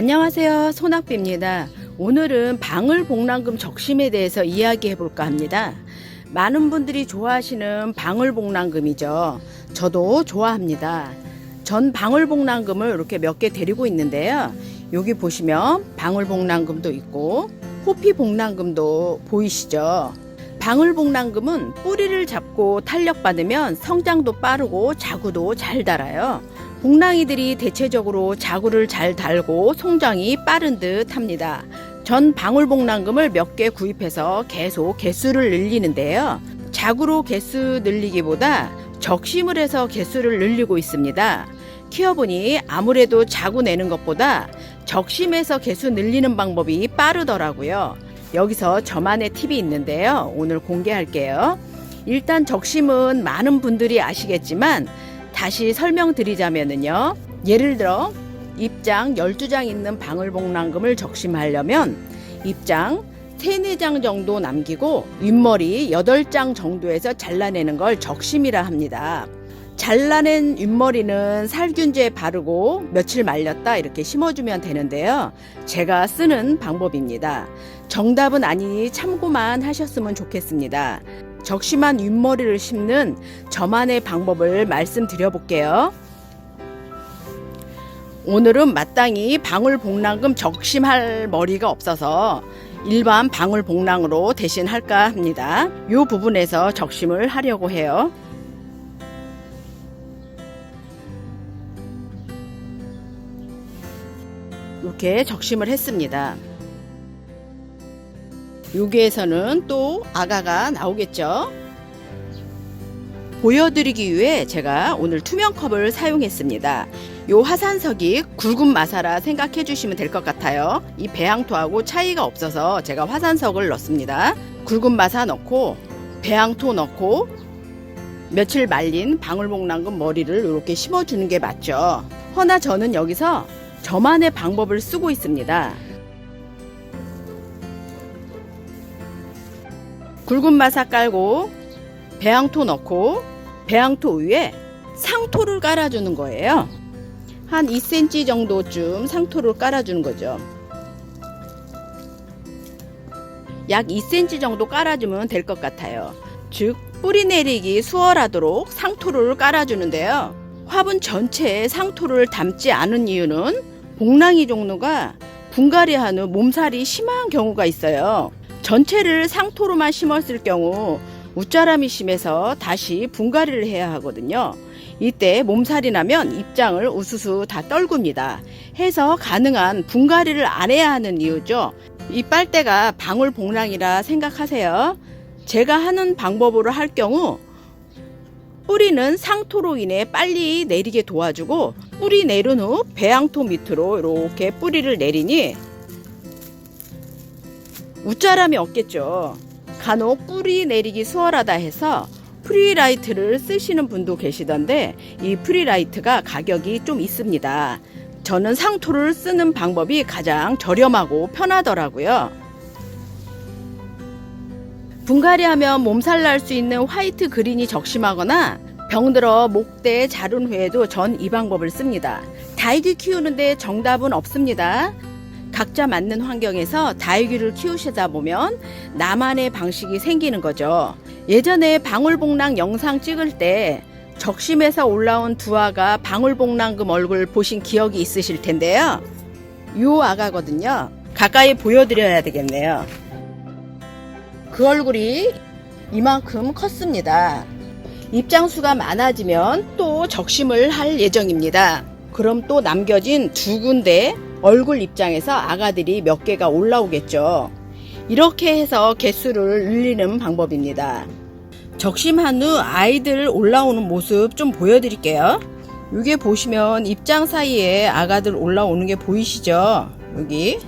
안녕하세요. 소낙비입니다. 오늘은 방울복랑금 적심에 대해서 이야기해 볼까 합니다. 많은 분들이 좋아하시는 방울복랑금이죠. 저도 좋아합니다. 전 방울복랑금을 이렇게 몇 개 데리고 있는데요. 여기 보시면 방울복랑금도 있고 호피복랑금도 보이시죠? 방울복랑금은 뿌리를 잡고 탄력받으면 성장도 빠르고 자구도 잘 달아요. 복랑이들이 대체적으로 자구를 잘 달고 성장이 빠른 듯 합니다. 전 방울복랑금을 몇 개 구입해서 계속 개수를 늘리는데요. 자구로 개수 늘리기보다 적심을 해서 개수를 늘리고 있습니다. 키워보니 아무래도 자구 내는 것보다 적심해서 개수 늘리는 방법이 빠르더라고요. 여기서 저만의 팁이 있는데요. 오늘 공개할게요. 일단 적심은 많은 분들이 아시겠지만 다시 설명드리자면은요. 예를 들어 입장 12장 있는 방울복랑금을 적심하려면 입장 3, 4장 정도 남기고 윗머리 8장 정도에서 잘라내는 걸 적심이라 합니다. 잘라낸 윗머리는 살균제 바르고 며칠 말렸다 이렇게 심어주면 되는데요. 제가 쓰는 방법입니다. 정답은 아니니 참고만 하셨으면 좋겠습니다. 적심한 윗머리를 심는 저만의 방법을 말씀드려 볼게요. 오늘은 마땅히 방울복랑금 적심할 머리가 없어서 일반 방울복랑으로 대신 할까 합니다. 이 부분에서 적심을 하려고 해요. 이렇게 적심을 했습니다. 여기에서는 또 아가가 나오겠죠. 보여드리기 위해 제가 오늘 투명컵을 사용했습니다. 요 화산석이 굵은 마사라 생각해 주시면 될 것 같아요. 이 배양토하고 차이가 없어서 제가 화산석을 넣습니다. 굵은 마사 넣고 배양토 넣고 며칠 말린 방울복 랑금 머리를 이렇게 심어주는 게 맞죠. 허나 저는 여기서 저만의 방법을 쓰고 있습니다. 굵은 마사 깔고 배양토 넣고 배양토 위에 상토를 깔아주는 거예요. 한 2cm 정도쯤 상토를 깔아주는 거죠. 약 2cm 정도 깔아주면 될 것 같아요. 즉 뿌리 내리기 수월하도록 상토를 깔아주는데요. 화분 전체에 상토를 담지 않은 이유는 복랑이 종류가 분갈이한 후 몸살이 심한 경우가 있어요. 전체를 상토로만 심었을 경우 웃자람이 심해서 다시 분갈이를 해야 하거든요. 이때 몸살이 나면 입장을 우수수 다 떨굽니다. 해서 가능한 분갈이를 안 해야 하는 이유죠. 이 빨대가 방울복랑이라 생각하세요. 제가 하는 방법으로 할 경우 뿌리는 상토로 인해 빨리 내리게 도와주고 뿌리 내린 후 배양토 밑으로 이렇게 뿌리를 내리니 웃자람이 없겠죠. 간혹 뿌리 내리기 수월하다 해서 프리라이트를 쓰시는 분도 계시던데 이 프리라이트가 가격이 좀 있습니다. 저는 상토를 쓰는 방법이 가장 저렴하고 편하더라고요. 분갈이 하면 몸살 날 수 있는 화이트 그린이 적심하거나 병들어 목대 자른 후에도 전 이 방법을 씁니다. 다육이 키우는데 정답은 없습니다. 각자 맞는 환경에서 다육이를 키우시다 보면 나만의 방식이 생기는 거죠. 예전에 방울복랑 영상 찍을 때 적심에서 올라온 두 아가 방울복랑금 얼굴 보신 기억이 있으실 텐데요. 요 아가거든요. 가까이 보여드려야 되겠네요. 그 얼굴이 이만큼 컸습니다. 입장수가 많아지면 또 적심을 할 예정입니다. 그럼 또 남겨진 두 군데 얼굴 입장에서 아가들이 몇 개가 올라오겠죠. 이렇게 해서 개수를 늘리는 방법입니다. 적심한 후 아이들 올라오는 모습 좀 보여드릴게요. 이게 보시면 입장 사이에 아가들 올라오는 게 보이시죠? 여기.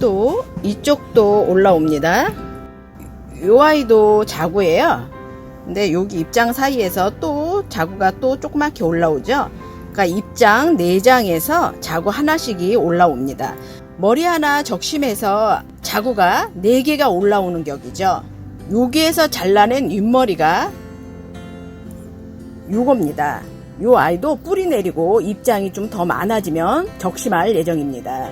또 이쪽도 올라옵니다. 요 아이도 자구예요. 근데 여기 입장 사이에서 또 자구가 또 조그맣게 올라오죠. 그러니까 입장 4장에서 자구 하나씩이 올라옵니다. 머리 하나 적심해서 자구가 4개가 올라오는 격이죠. 여기에서 잘라낸 윗머리가 요겁니다. 요 아이도 뿌리 내리고 입장이 좀 더 많아지면 적심할 예정입니다.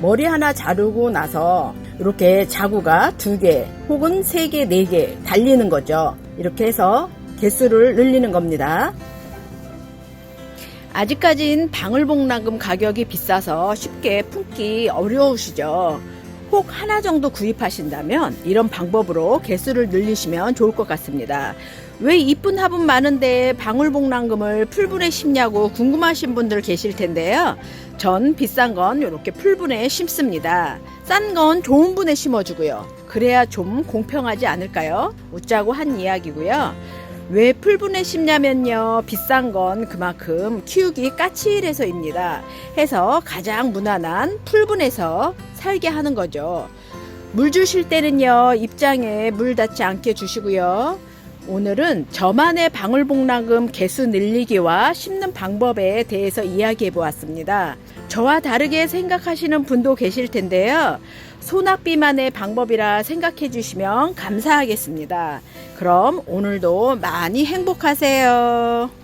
머리 하나 자르고 나서 이렇게 자구가 두 개 혹은 세 개, 네 개 달리는 거죠. 이렇게 해서 개수를 늘리는 겁니다. 아직까진 방울복랑금 가격이 비싸서 쉽게 품기 어려우시죠. 혹 하나 정도 구입하신다면 이런 방법으로 개수를 늘리시면 좋을 것 같습니다. 왜 이쁜 화분 많은데 방울복랑금을 풀분에 심냐고 궁금하신 분들 계실 텐데요. 전 비싼 건 이렇게 풀분에 심습니다. 싼 건 좋은 분에 심어주고요. 그래야 좀 공평하지 않을까요? 웃자고 한 이야기고요. 왜 풀분에 심냐면요. 비싼 건 그만큼 키우기 까칠해서입니다. 해서 가장 무난한 풀분에서 살게 하는 거죠. 물 주실 때는요. 입장에 물 닿지 않게 주시고요. 오늘은 저만의 방울복랑금 개수 늘리기와 심는 방법에 대해서 이야기해 보았습니다. 저와 다르게 생각하시는 분도 계실 텐데요. 소낙비만의 방법이라 생각해 주시면 감사하겠습니다. 그럼 오늘도 많이 행복하세요.